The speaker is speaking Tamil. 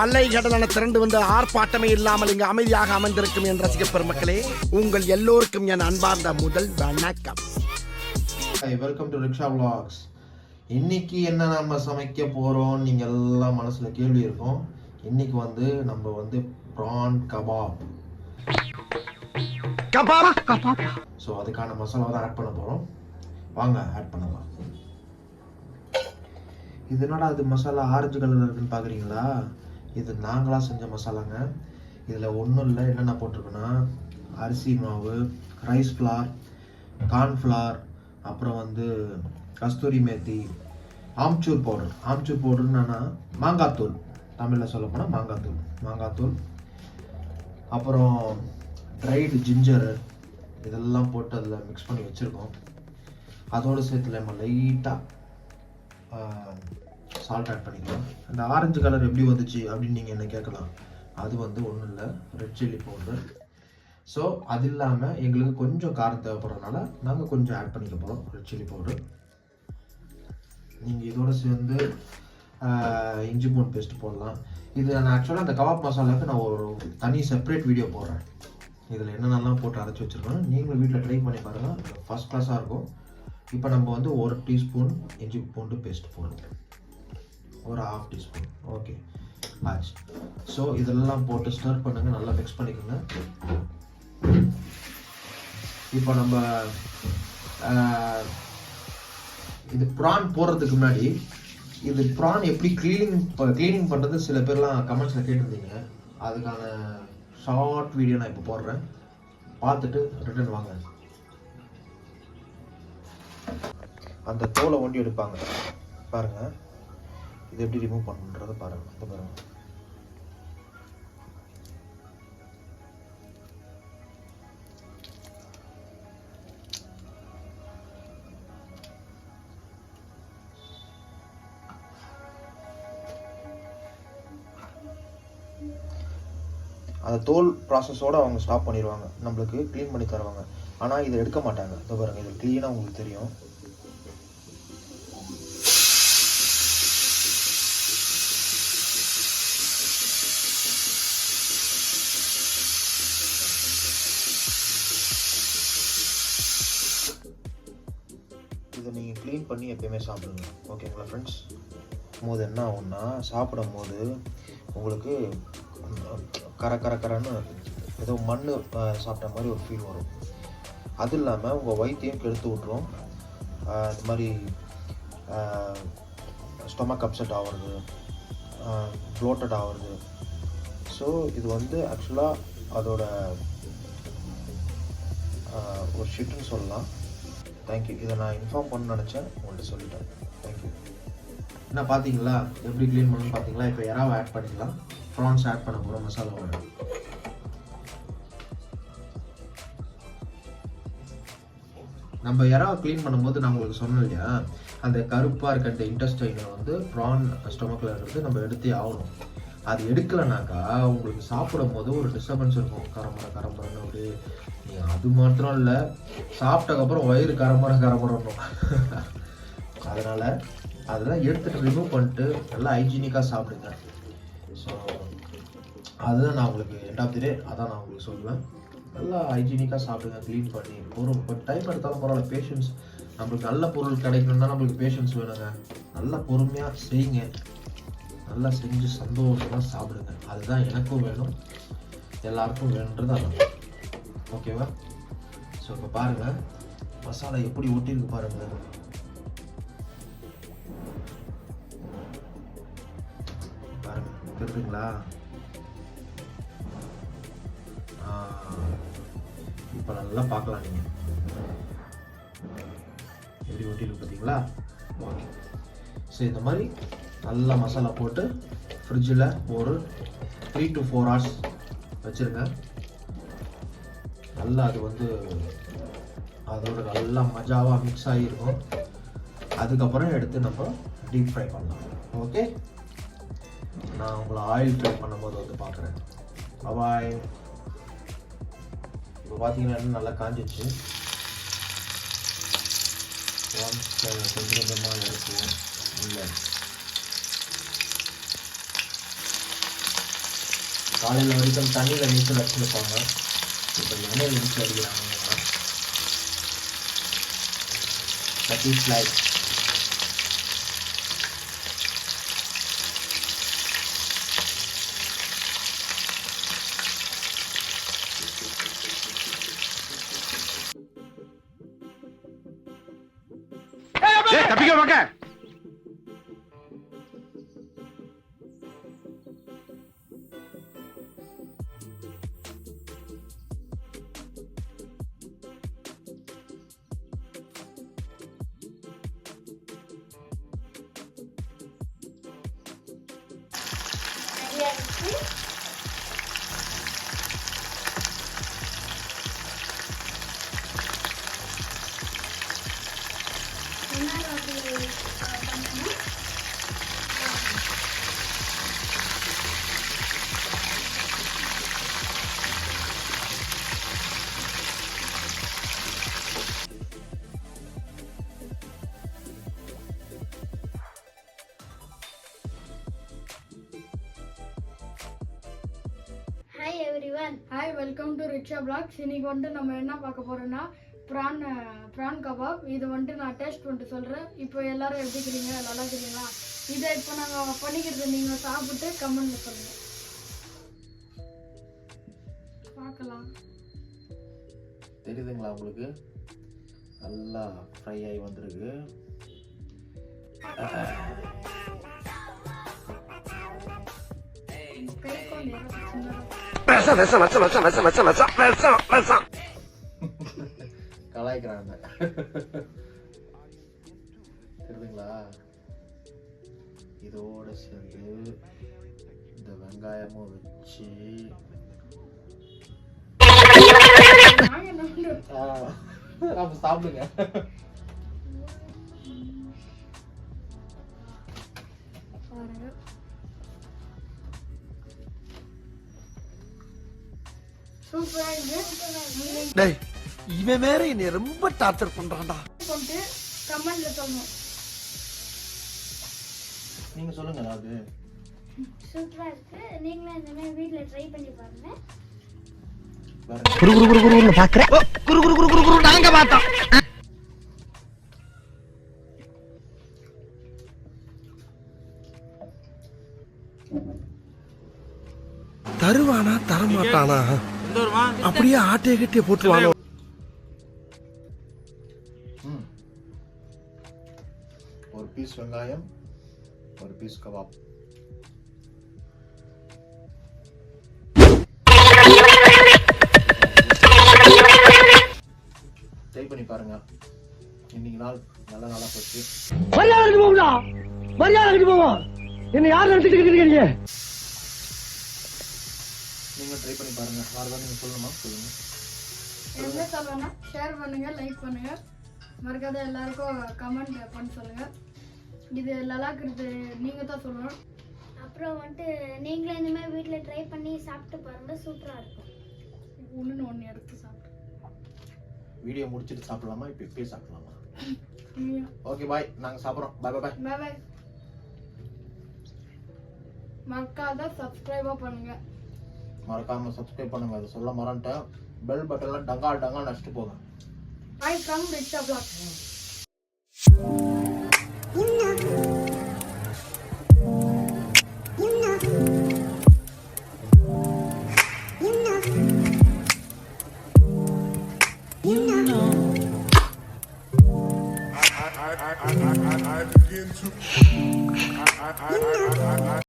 அலைகடலான திரண்டு வந்து ஆர்ப்பாட்டமே இல்லாமல் இங்கு அமைதியாக அமர்ந்திருக்கும் என் ரசிக பெருமக்களே உங்கள் எல்லோருக்கும் என் அன்பார்ந்த முதல் வணக்கம். Welcome to rickshaw vlogs. இன்னைக்கு என்ன நம்ம சமைக்க போறோம்? நீங்க எல்லாம் மனசுல கேள்வி இருக்கும். இன்னைக்கு வந்து நம்ம வந்து ப்ரான் கபாப் கபாப்! ஸோ அதுக்கான மசாலா தான் ஆட் பண்ண போறோம். வாங்க ஆட் பண்ணலாம். இது என்னடா அது மசாலா ஆரஞ்சு கலர்ல இருக்குன்னு பாக்குறீங்களா? இது நாங்களாக செஞ்ச மசாலாங்க. இதில் ஒன்றும் இல்லை. என்னென்ன போட்டிருக்குன்னா அரிசி மாவு ரைஸ் ஃப்ளார் கார்ன்ஃப்ளார் அப்புறம் வந்து கஸ்தூரி மேத்தி ஆம்ச்சூர் பவுடர் ஆம்ச்சூர் பவுடர் என்னன்னா மாங்காத்தூள் தமிழில் சொல்லப்போனால் மாங்காத்தூள் மாங்காத்தூள் அப்புறம் ட்ரைடு ஜிஞ்சரு இதெல்லாம் போட்டு அதில் மிக்ஸ் பண்ணி வச்சுருக்கோம். அதோடு சேர்த்து நம்ம லைட்டாக சால்ட் ஆட் பண்ணிக்கலாம். அந்த ஆரஞ்சு கலர் எப்படி வந்துச்சு அப்படின்னு நீங்கள் என்ன கேட்கலாம்? அது வந்து ஒன்றும் இல்லை. ரெட் சில்லி பவுடர் ஸோ அது இல்லாமல் எங்களுக்கு கொஞ்சம் காரம் தேவைப்படுறதுனால நாங்கள் கொஞ்சம் ஆட் பண்ணிக்க போகிறோம் ரெட் சில்லி பவுடர் நீங்கள் இதோட சேர்ந்து இஞ்சி பூண்டு பேஸ்ட் போடலாம். இது நான் ஆக்சுவலாக அந்த கபாப் மசாலாவுக்கு நான் ஒரு தனி செப்பரேட் வீடியோ போடுறேன். இதில் என்னென்னலாம் போட்டு அரைச்சி வச்சுருக்கோம் நீங்களும் வீட்டில் ட்ரை பண்ணி பாருங்கள் ஃபஸ்ட் கிளாஸாக இருக்கும். இப்போ நம்ம வந்து ஒரு டீஸ்பூன் இஞ்சி பூண்டு பேஸ்ட் போடணும். ஒரு ஹாஃப் டீஸ்பூன் ஓகே ஆச்சு ஸோ இதெல்லாம் போட்டு ஸ்டர் பண்ணுங்க. நல்லா மிக்ஸ் பண்ணிக்கோங்க. இப்போ நம்ம இது ப்ரான் போடுறதுக்கு முன்னாடி இது ப்ரான் எப்படி க்ளீனிங் க்ளீனிங் பண்ணுறது சில பேர்லாம் கமெண்ட்ஸில் கேட்டிருந்தீங்க. அதுக்கான ஷார்ட் வீடியோ நான் இப்போ போடுறேன். பார்த்துட்டு ரிட்டர்ன் வாங்க. அந்த தோலை ஒண்டி எடுப்பாங்க. பாருங்க. இதை எப்படி ரிமூவ் பண்ணுன்றதை பாருங்க. இந்த பாருங்க. அந்த தோல் ப்ராசஸோட அவங்க ஸ்டாப் பண்ணிடுவாங்க நம்மளுக்கு க்ளீன் பண்ணி தருவாங்க. ஆனால் இதை எடுக்க மாட்டாங்க. இதை பாருங்கள் இது க்ளீனாக உங்களுக்கு தெரியும். க்ளீன் பண்ணி எப்பயுமே சாப்பிடுங்க. ஓகேங்களா ஃப்ரெண்ட்ஸ் போது என்ன ஆகும்னா சாப்பிடும் போது உங்களுக்கு கர கர கரன்னு ஏதோ மண் சாப்பிட்ட மாதிரி ஒரு ஃபீல் வரும். அது இல்லாமல் உங்கள் வயிற்றையும் கெடுத்து விட்ரும் இந்த மாதிரி ஸ்டொமக் அப்செட் ஆகிறது ப்ளோட்டட் ஆகிறது. ஸோ இது வந்து ஆக்சுவலாக அதோட ஒரு ஷிட்டுன்னு சொல்லலாம். தேங்க்யூ இதை நான் இன்ஃபார்ம் பண்ண நினச்சேன். உங்கள்கிட்ட சொல்லிட்டேன். தேங்க்யூ என்ன பார்த்தீங்களா? எப்படி க்ளீன் பண்ணணும்னு பார்த்தீங்களா? இப்போ எறாவை ஆட் பண்ணிக்கலாம். ப்ரான்ஸ் ஆட் பண்ண போகிறோம் மசாலாவோட நம்ம எறாவை க்ளீன் பண்ணும்போது நான் உங்களுக்கு சொன்னேன் இல்லையா? அந்த கருப்பாக இருக்க அந்த இன்டெஸ்டைனை வந்து ப்ரான் ஸ்டொமக்கில் இருந்து நம்ம எடுத்தே ஆகணும். அது எடுக்கலைனாக்கா உங்களுக்கு சாப்பிடும் போது ஒரு டிஸ்டர்பன்ஸ் இருக்கும். கரம்புற கரம்புறன்னு ஒரு நீ அது மாத்திரம் இல்லை சாப்பிட்டக்கப்புறம் வயிறு கரம்புற கரம்புறணும் அதனால் அதெல்லாம் எடுத்துகிட்டு ரிமூவ் பண்ணிட்டு நல்லா ஹைஜீனிக்காக சாப்பிடுங்க. ஸோ அதுதான் நான் உங்களுக்கு எண்ட் ஆஃப் தி டே அதான் நான் உங்களுக்கு சொல்லுவேன். நல்லா ஹைஜீனிக்காக சாப்பிடுங்க க்ளீன் பண்ணி. ஒரு டைம் எடுத்தாலும் பரவாயில்ல பேஷன்ஸ் நம்மளுக்கு நல்ல பொருள் கிடைக்கணும்னா நம்மளுக்கு பேஷன்ஸ் வேணுங்க. நல்லா பொறுமையாக செய்யுங்க. நல்லா செஞ்சு சந்தோஷமாக சாப்பிடுங்க. அதுதான் எனக்கும் வேணும். எல்லாருக்கும் வேணுன்றது அதான். ஓகேவா? ஸோ இப்போ பாருங்கள் மசாலா எப்படி ஒட்டியிருக்கு பாருங்கள் பாருங்க. தெரியுதுங்களா இப்போ நல்லா பார்க்கலாம் நீங்கள் எப்படி ஒட்டியிருக்கு பார்த்தீங்களா ஓகே ஸோ இந்த மாதிரி நல்லா மசாலா போட்டு ஃப்ரிட்ஜில் ஒரு த்ரீ டு ஃபோர் ஹவர்ஸ் வச்சுருங்க. நல்லா அது வந்து அதோட நல்லா மஜாவாக மிக்ஸ் ஆகிருக்கும். அதுக்கப்புறம் எடுத்து நம்ம டீப் ஃப்ரை பண்ணலாம். ஓகே நான் உங்களை ஆயில் ஃப்ரை பண்ணும்போது வந்து பார்க்குறேன். பாய் இப்போ பார்த்தீங்கன்னா நல்லா காஞ்சிச்சு கொஞ்சம் கொஞ்சமாக இருக்கும் இல்லை. காலையில் வரைக்கும் தண்ணியில் நீச்சல் அடிச்சிருப்பாங்க. இப்போ எண்ணெயில் நீச்சல் அடிக்கிறாங்க. தட் இஸ் லைஃப் ரெடியாக இருக்குது hi welcome to rickshaw vlogs இன்னைக்கு வந்துட்டு நம்ம என்ன பார்க்க போறோம்னா ப்ரான் ப்ரான் கபாப் இது வந்துட்டு நான் டேஸ்ட் பண்ணிட்டு சொல்கிறேன் இப்போ எல்லாரும் எப்படி இருக்கிறீங்க நல்லா இருக்கிறீங்களா இதை இப்போ நாங்கள் பண்ணிக்கிறது நீங்கள் சாப்பிட்டு கமெண்ட்ல சொல்லுங்கள் பார்க்கலாம். தெரியுதுங்களா உங்களுக்கு? நல்லா ஃப்ரை ஆகி வந்திருக்கு. கை சின்னதாக விஷம் விஷம் விஷம் விஷம் விஷம் விஷம் விஷம் விஷம் விஷம் கலாய்க்கிறாங்க தெரியுதுங்களா இதோட சேர்ந்து இந்த வெங்காயமும் வச்சு சாப்பிடுங்க பாருங்க டேய் இவன் வேற என்னை ரொம்ப டார்ச்சர் பண்றான்டா. பண்ணிட்டு கமெண்ட்ல சொல்லணும் நீங்க சொல்லுங்க அது. சூப்பரா இருக்கு நீங்களும் இந்த மாதிரி வீட்ல ட்ரை பண்ணி பாருங்க வேற குரு குரு குரு குருன்னு பாக்குறேன் குரு குரு குரு குரு குரு நாங்க பார்த்தோம். தருவானா தரமாட்டானா? அப்படியே ஆட்டைய கட்டிய போட்டுருவானோ ம். ஒரு பீஸ் வெங்காயம் ஒரு பீஸ் கபாப். ட்ரை பண்ணி பாருங்க. இன்னைக்கு நாள் நல்ல நாளா போச்சு. மரியாதை போகுதா மரியாதை போவோம் என்ன யார் நினைச்சிட்டு இருக்கீங்க நீங்க ட்ரை பண்ணி பாருங்க. வேறு நீங்க சொல்லணுமா? சொல்லுங்க. என்ன சொல்லணும்னா ஷேர் பண்ணுங்க லைக் பண்ணுங்க. மறக்காத எல்லாருக்கும் கமெண்ட் பண்ண சொல்லுங்க. இது நல்லா இருக்கிறது நீங்க தான் சொல்லணும். அப்புறம் வந்துட்டு நீங்களும் இந்த மாதிரி வீட்ல ட்ரை பண்ணி சாப்பிட்டு பாருங்க சூப்பரா இருக்கும். ஒன்று ஒன்று எடுத்து சாப்பிட்டு வீடியோ முடிச்சிட்டு சாப்பிடலாமா? இப்போ இப்பயே சாப்பிடலாமா? ஓகே பாய் நாங்க சாப்பிட்றோம். பாய் பாய் பை பை மறக்காத சப்ஸ்கிரைபாக பண்ணுங்க. மறக்காமல் சப்ஸ்கிரைப் பண்ணுங்கள் அதை சொல்ல மறந்துட்டேன். பெல் பட்டன்லாம் டங்கால் டங்கால் நஷ்டு போங்க. I come with the block.